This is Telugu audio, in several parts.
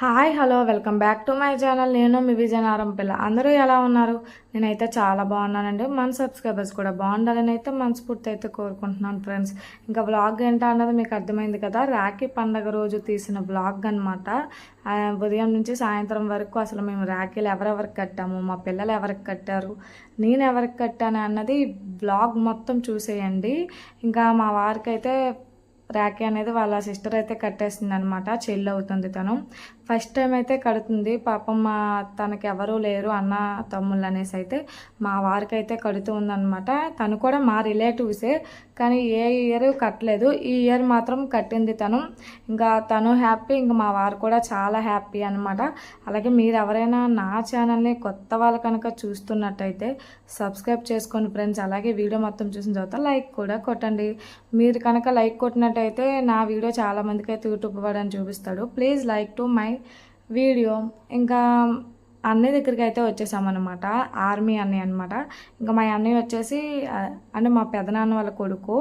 Hi hello welcome back to my channel. నేను మీ విజయనారం పిల్ల. అందరూ ఎలా ఉన్నారు? నేనైతే చాలా బాగున్నానండి. మన సబ్స్క్రైబర్స్ కూడా బాగుండాలని అయితే మనస్ఫూర్తి అయితే కోరుకుంటున్నాను ఫ్రెండ్స్. ఇంకా బ్లాగ్ ఏంటో అన్నది మీకు అర్థమైంది కదా. రాఖీ పండగ రోజు తీసిన బ్లాగ్ అనమాట ఉదయం నుంచి సాయంత్రం వరకు అసలు మేము రాఖీలు ఎవరెవరికి కట్టాము మా పిల్లలు ఎవరికి కట్టారు నేను ఎవరికి కట్టాను అన్నది బ్లాగ్ మొత్తం చూసేయండి. ఇంకా మా వారికి అయితే రాఖీ అనేది వాళ్ళ సిస్టర్ అయితే కట్టేస్తుంది అనమాట చెల్లి అవుతుంది తను. ఫస్ట్ టైం అయితే కడుతుంది. పాపం మా తనకి ఎవరూ లేరు అన్న తమ్ముళ్ళు అనేసి అయితే మా వారికి అయితే కడుతూ ఉందన్నమాట. తను కూడా మా రిలేటివ్సే కానీ ఏ ఇయర్ కట్టలేదు. ఈ ఇయర్ మాత్రం కట్టింది తను. ఇంకా తను హ్యాపీ ఇంకా మా వారు కూడా చాలా హ్యాపీ అనమాట అలాగే మీరు ఎవరైనా నా ఛానల్ని కొత్త వాళ్ళు కనుక చూస్తున్నట్టయితే సబ్స్క్రైబ్ చేసుకోండి ఫ్రెండ్స్ అలాగే వీడియో మొత్తం చూసిన తర్వాత లైక్ కూడా కొట్టండి. మీరు కనుక లైక్ కొట్టినట్టు అయితే నా వీడియో చాలా మందికి అయితే యూట్యూబ్ వాడని చూపిస్తాడు. Please like to my video. ఇంకా అన్నయ్య దగ్గరికి అయితే వచ్చేసామన్నమాట. ఆర్మీ అన్నయ్య అనమాట ఇంకా మా అన్నయ్య వచ్చేసి అంటే మా పెదనాన్న వాళ్ళ కొడుకు.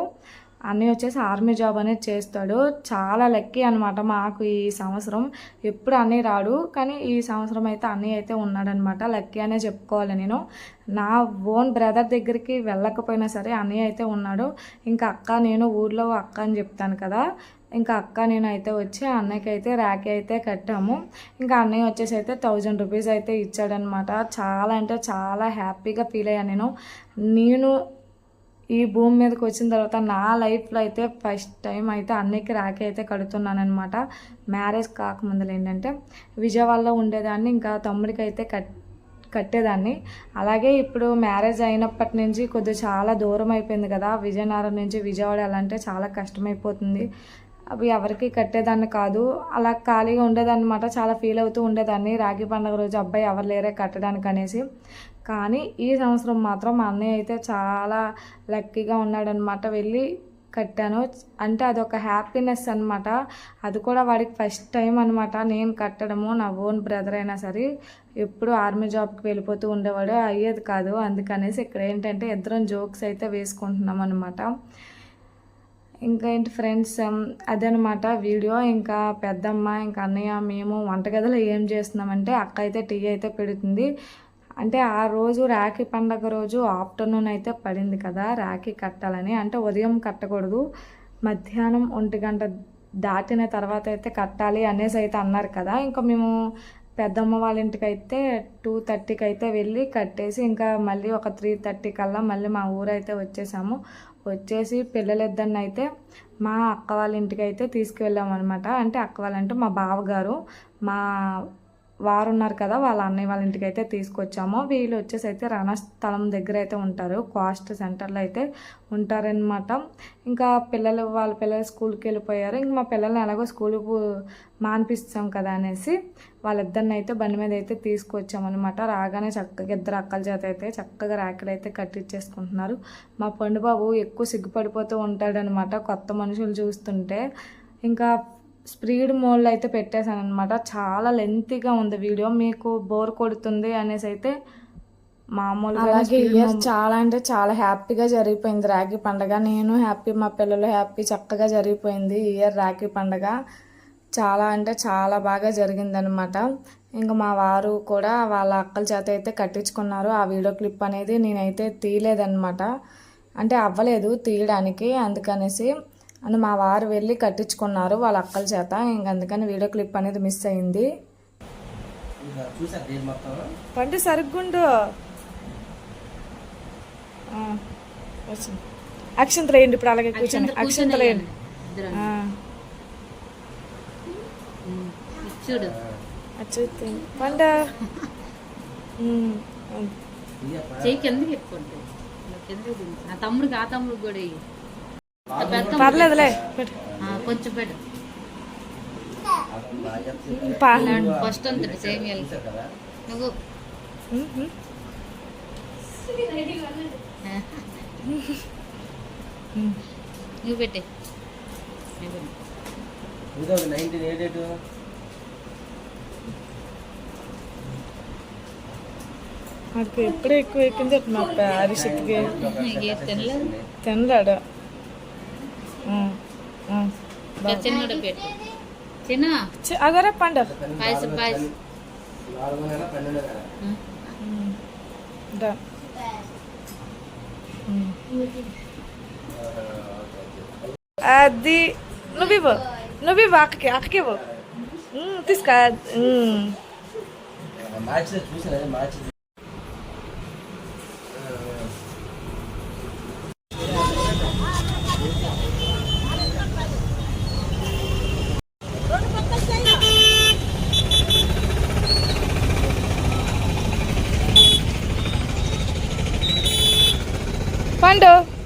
అన్నయ్య వచ్చేసి ఆర్మీ జాబ్ అనేది చేస్తాడు. చాలా లక్కీ అనమాట మాకు ఈ సంవత్సరం. ఎప్పుడు అన్నయ్య రాడు కానీ ఈ సంవత్సరం అయితే అన్నయ్య అయితే ఉన్నాడనమాట లక్కీ అనే చెప్పుకోవాలి నేను. నా ఓన్ బ్రదర్ దగ్గరికి వెళ్ళకపోయినా సరే అన్నయ్య అయితే ఉన్నాడు. ఇంకా అక్క నేను ఊర్లో అక్క అని చెప్తాను కదా. ఇంకా అక్క నేను అయితే వచ్చి అన్నయ్యకి అయితే ర్యాకీ అయితే కట్టాము. ఇంకా అన్నయ్య వచ్చేసి అయితే థౌజండ్ రూపీస్ అయితే ఇచ్చాడనమాట చాలా అంటే చాలా హ్యాపీగా ఫీల్ అయ్యాను నేను. నేను ఈ భూమి మీదకి వచ్చిన తర్వాత నా లైఫ్లో అయితే ఫస్ట్ టైం అయితే అన్నయ్యకి రాఖీ అయితే కడుతున్నాను అనమాట మ్యారేజ్ కాకముందులు ఏంటంటే విజయవాడలో ఉండేదాన్ని ఇంకా తమ్ముడికి అయితే కట్ కట్టేదాన్ని. అలాగే ఇప్పుడు మ్యారేజ్ అయినప్పటి నుంచి కొద్దిగా చాలా దూరం అయిపోయింది కదా. విజయనగరం నుంచి విజయవాడ వెళ్ళాలంటే చాలా కష్టమైపోతుంది. అవి ఎవరికి కట్టేదాన్ని కాదు. అలా ఖాళీగా ఉండేదన్నమాట. చాలా ఫీల్ అవుతూ ఉండేదాన్ని. రాఖీ పండుగ రోజు అబ్బాయి ఎవరు లేరే కట్టడానికి అనేసి. కానీ ఈ సంవత్సరం మాత్రం మా అన్నయ్య అయితే చాలా లక్కీగా ఉన్నాడనమాట వెళ్ళి కట్టాను. అంటే అదొక హ్యాపీనెస్ అనమాట అది కూడా వాడికి ఫస్ట్ టైం అనమాట నేను కట్టడము నా ఓన్ బ్రదర్ అయినా సరే ఎప్పుడు ఆర్మీ జాబ్కి వెళ్ళిపోతూ ఉండేవాడు. అయ్యేది కాదు. అందుకనేసి ఇక్కడ ఏంటంటే ఇద్దరం జోక్స్ అయితే వేసుకుంటున్నాం అనమాట ఇంకా ఏంటి ఫ్రెండ్స్ అదనమాట వీడియో. ఇంకా పెద్దమ్మ ఇంకా అన్నయ్య మేము వంటగదిలో ఏం చేస్తున్నామంటే అక్క అయితే టీ అయితే పెడుతుంది. అంటే ఆ రోజు రాఖీ పండగ రోజు ఆఫ్టర్నూన్ అయితే పడింది కదా రాఖీ కట్టాలని. అంటే ఉదయం కట్టకూడదు మధ్యాహ్నం ఒంటి గంట దాటిన తర్వాత అయితే కట్టాలి అనేసి అయితే అన్నారు కదా. ఇంకా మేము పెద్దమ్మ వాళ్ళ ఇంటికి అయితే టూ థర్టీకి అయితే వెళ్ళి కట్టేసి ఇంకా మళ్ళీ ఒక త్రీ థర్టీ కల్లా మళ్ళీ మా ఊరైతే వచ్చేసాము. వచ్చేసి పిల్లలిద్దరిని అయితే మా అక్క వాళ్ళ ఇంటికి అయితే తీసుకువెళ్ళాము అనమాట అంటే అక్క వాళ్ళంటే మా బావగారు మా వారు ఉన్నారు కదా వాళ్ళ అన్నయ్య వాళ్ళ ఇంటికి అయితే తీసుకొచ్చాము. వీళ్ళు వచ్చేసి అయితే రణస్థలం దగ్గర అయితే ఉంటారు. కాస్ట్ సెంటర్లో అయితే ఉంటారనమాట ఇంకా పిల్లలు వాళ్ళ పిల్లలు స్కూల్కి వెళ్ళిపోయారు. ఇంక మా పిల్లల్ని ఎలాగో స్కూల్కి మానిపిస్తాం కదా అనేసి వాళ్ళిద్దరిని అయితే బండి మీద అయితే తీసుకొచ్చామన్నమాట. రాగానే చక్కగా ఇద్దరు అక్కల చేత అయితే చక్కగా ర్యాకెలు అయితే కట్టించేసుకుంటున్నారు మా పండు బాబు ఎక్కువ సిగ్గుపడిపోతూ ఉంటాడనమాట కొత్త మనుషులు చూస్తుంటే. ఇంకా స్పీడ్ మోడ్లో అయితే పెట్టేశాను అనమాట చాలా లెంతీగా ఉంది వీడియో. మీకు బోర్ కొడుతుంది అనేసి అయితే మామూలుగా అలాగే ఇయర్ చాలా అంటే చాలా హ్యాపీగా జరిగిపోయింది రాఖీ పండగ. నేను హ్యాపీ మా పిల్లలు హ్యాపీ చక్కగా జరిగిపోయింది ఇయర్ రాఖీ పండగ. చాలా అంటే చాలా బాగా జరిగిందనమాట ఇంకా మా వారు కూడా వాళ్ళ అక్కల చేత అయితే కట్టించుకున్నారు. ఆ వీడియో క్లిప్ అనేది నేనైతే తీయలేదన్నమాట. అంటే అవ్వలేదు తీయడానికి అందుకనేసి అని మా వారు వెళ్ళి కట్టించుకున్నారు వాళ్ళ అక్కల చేత. ఇంక అందుకని వీడియో క్లిప్ అనేది మిస్ అయింది. పండు వచ్చింది. అక్షంతలు వేయండి ఇప్పుడు అలాగే కూర్చొని అక్షంతలు వేయండి ఆ, చూడు. పండు. చెయ్యి కిందకి. నా తమ్ముడికి ఆ తమ్ముడికి కూడా ఇయ్యి. ఆ పెద్ద తమ్ముడికి పర్లేదులే కొంచెం పెట్టు. ఫస్ట్ అంతటి సేమియాలు నువ్వు. నువ్వు పెట్టే. నైన్టీన్ వాడికి ఎప్పుడు ఎక్కువ ఎక్కింది మా హరిషిక్కి నీకు చిన్నోడు పెట్టు. చిన్న? అగరే పండు. పాయసం పాయసం. అది నువ్వు ఇవ్వు. నువ్వు ఇవ్వు అక్కకి అక్కకి ఇవ్వు. తీసుకో. Wonder.